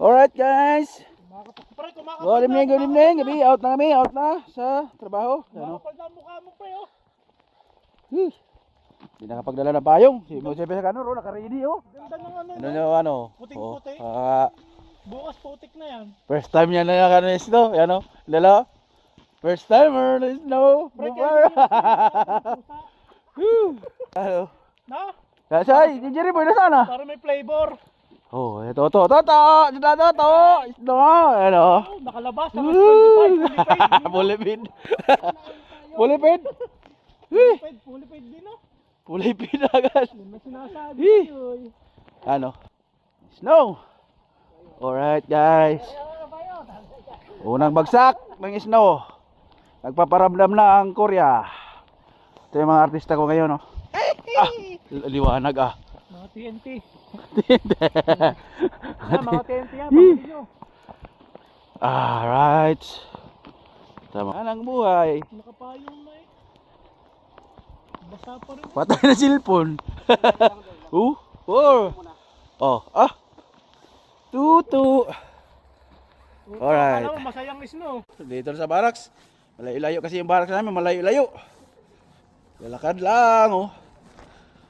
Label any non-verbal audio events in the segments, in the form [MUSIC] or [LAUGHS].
Alright guys. Good evening, good evening. Gabi, out na kami, out na sa trabaho. Ano? Hindi nakapagdala ng payong. Si Mo Sepe sa kanor, oh, naka-ready oh. Ganda ng ano, Ano no? nyo, ano? Puting-puti. Oh, ah, Bukas putik na yan. first time niya na nakano is to. Yan oh. Lala. First timer, is no. Ano? Na? Kasay, di Jerry boy na sana. Para may flavor. Oh, ito, ito, ito, ito, ito, ito, ito, ito, ano? Oh, nakalabas. Saka 25, fully paid. Fully [LAUGHS] paid. Fully paid. Fully paid, fully paid din? Fully paid agad. Yun na sinasabi ko, eh. Ano? Snow. Alright guys. Unang bagsak ng snow. Nagpaparamdam na ang Korea. Ito yung mga artista ko ngayon, no? [LAUGHS] Ah, li- liwanag ah. Mga TNT. Ah, mga TNT yan, pamili nyo. Alright. Tama. Yan ang buhay. Nakapayong na eh. Basa pa rin. Patay na cellphone. [LAUGHS] uh, four. Oh, ah. Tutu. Alright. Alam mo, masayang snow. Dito sa barracks. Malayo-layo kasi yung barracks namin, malayo-layo. Lalakad lang, oh.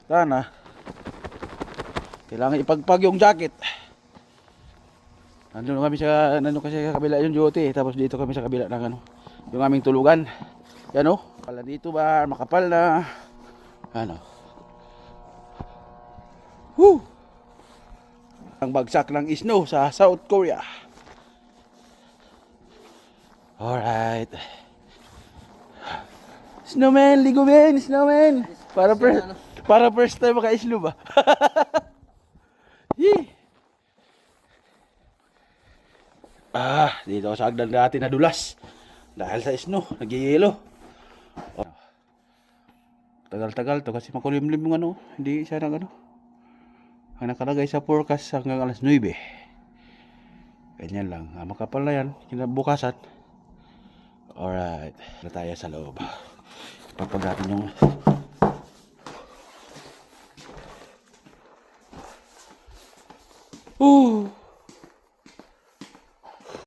Sana. Kailangan ipagpag yung jacket. Nandun kami sa, nandun kasi sa kabila yung duty, tapos dito kami sa kabila ng ano, yung aming tulugan. Yan oh, pala dito ba, makapal na. Ano. Woo! Ang bagsak ng snow sa South Korea. Alright. Snowman, ligo men, snowman. Para first, para first time maka-islo ba? [LAUGHS] ah, dito sa agdan dati nadulas. Dahil sa snow, nagyayelo. Oh. Tagal-tagal to kasi makulimlim yung ano, hindi siya nag ano. Ang nakalagay sa forecast hanggang alas 9. Ganyan lang. Ah, makapal na yan. Kinabukasan. Alright. Na tayo sa loob. Papag natin yung... Uh!